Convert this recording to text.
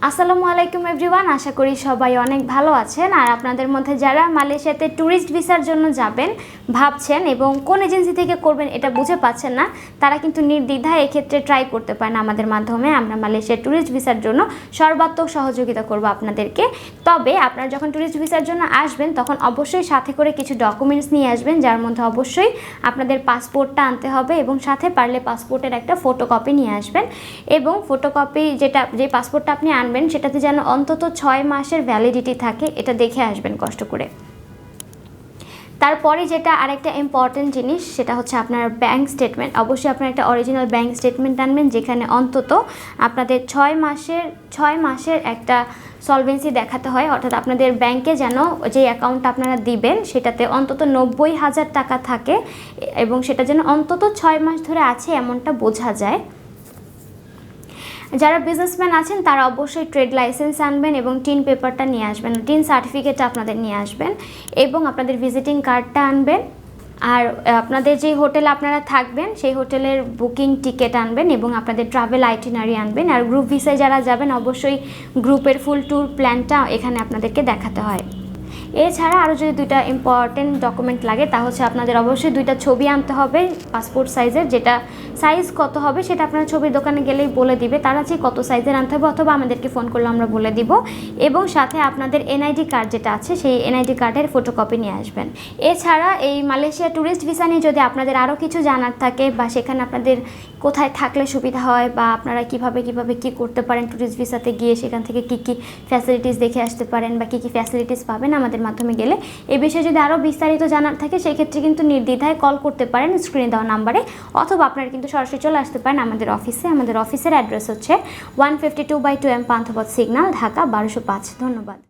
আসসালামু আলাইকুম এভরিওয়ান, আশা করি সবাই অনেক ভালো আছেন। আর আপনাদের মধ্যে যারা মালয়েশিয়াতে ট্যুরিস্ট ভিসার জন্য যাবেন, ভাবছেন এবং কোন এজেন্সি থেকে করবেন এটা বুঝে পাচ্ছেন না, তারা কিন্তু নির্দ্বিধায় এক্ষেত্রে ট্রাই করতে পারেন আমাদের মাধ্যমে। আমরা মালয়েশিয়ার ট্যুরিস্ট ভিসার জন্য সর্বাত্মক সহযোগিতা করব আপনাদেরকে। তবে আপনারা যখন ট্যুরিস্ট ভিসার জন্য আসবেন, তখন অবশ্যই সাথে করে কিছু ডকুমেন্টস নিয়ে আসবেন, যার মধ্যে অবশ্যই আপনাদের পাসপোর্টটা আনতে হবে এবং সাথে পারলে পাসপোর্টের একটা ফটোকপি নিয়ে আসবেন। এবং ফটোকপি যেটা, যে পাসপোর্টটা আপনি আনবেন সেটাতে যেন অন্তত ছয় মাসের ভ্যালিডিটি থাকে, এটা দেখে আসবেন কষ্ট করে। তারপরে যেটা আরেকটা ইম্পর্টেন্ট জিনিস, সেটা হচ্ছে আপনার ব্যাংক স্টেটমেন্ট অবশ্যই আপনার একটা অরিজিনাল ব্যাংক স্টেটমেন্ট আনবেন, যেখানে অন্তত আপনাদের ছয় মাসের ছয় মাসের একটা সলভেন্সি দেখাতে হয়। অর্থাৎ আপনাদের ব্যাংকে যেন যে অ্যাকাউন্ট আপনারা দিবেন, সেটাতে অন্তত নব্বই হাজার টাকা থাকে এবং সেটা যেন অন্তত ছয় মাস ধরে আছে, এমনটা বোঝা যায়। যারা বিজনেসম্যান আছেন, তারা অবশ্যই ট্রেড লাইসেন্স আনবেন এবং টিন পেপারটা নিয়ে আসবেন। টিন সার্টিফিকেট আপনাদের নিয়ে আসবেন এবং আপনাদের ভিজিটিং কার্ডটা আনবেন। আর আপনাদের যে হোটেল আপনারা থাকবেন, সেই হোটেলের বুকিং টিকিট আনবেন এবং আপনাদের ট্রাভেল আইটিনারি আনবেন। আর গ্রুপ ভিসায় যারা যাবেন, অবশ্যই গ্রুপের ফুল ট্যুর প্ল্যানটা এখানে আপনাদেরকে দেখাতে হয়। এছাড়া আরও যদি দুইটা ইম্পর্টেন্ট ডকুমেন্ট লাগে, তা হচ্ছে আপনাদের অবশ্যই দুইটা ছবি আনতে হবে পাসপোর্ট সাইজের যেটা সাইজ কত হবে সেটা আপনারা ছবির দোকানে গেলেই বলে দিবে, তারা যে কত সাইজের আনতে হবে অথবা আমাদেরকে ফোন করলে আমরা বলে দিব। এবং সাথে আপনাদের এনআইডি কার্ড যেটা আছে, সেই এনআইডি কার্ডের ফটোকপি নিয়ে আসবেন। এছাড়া এই মালয়েশিয়া ট্যুরিস্ট ভিসা নিয়ে যদি আপনাদের আরও কিছু জানার থাকে বা সেখানে আপনাদের কোথায় থাকলে সুবিধা হয় বা আপনারা কীভাবে কীভাবে কি করতে পারেন ট্যুরিস্ট ভিসাতে গিয়ে সেখান থেকে কি কি ফ্যাসিলিটিস দেখে আসতে পারেন বা কি কি ফ্যাসিলিটিস পাবেন, আমাদের মাধ্যমে গেলে। এ বিষয়ে যদি আরও বিস্তারিত জানার থাকে, সেক্ষেত্রে কিন্তু নির্দ্বিধায় কল করতে পারেন স্ক্রিনে দেওয়া নাম্বারে অথবা আপনারা কিন্তু সরাসরি চলে আসতে পারেন আমাদের অফিসে আমাদের অফিসের অ্যাড্রেস হচ্ছে one fifty two by two M Panthapath signal Dhaka, বারোশো পাঁচ। ধন্যবাদ।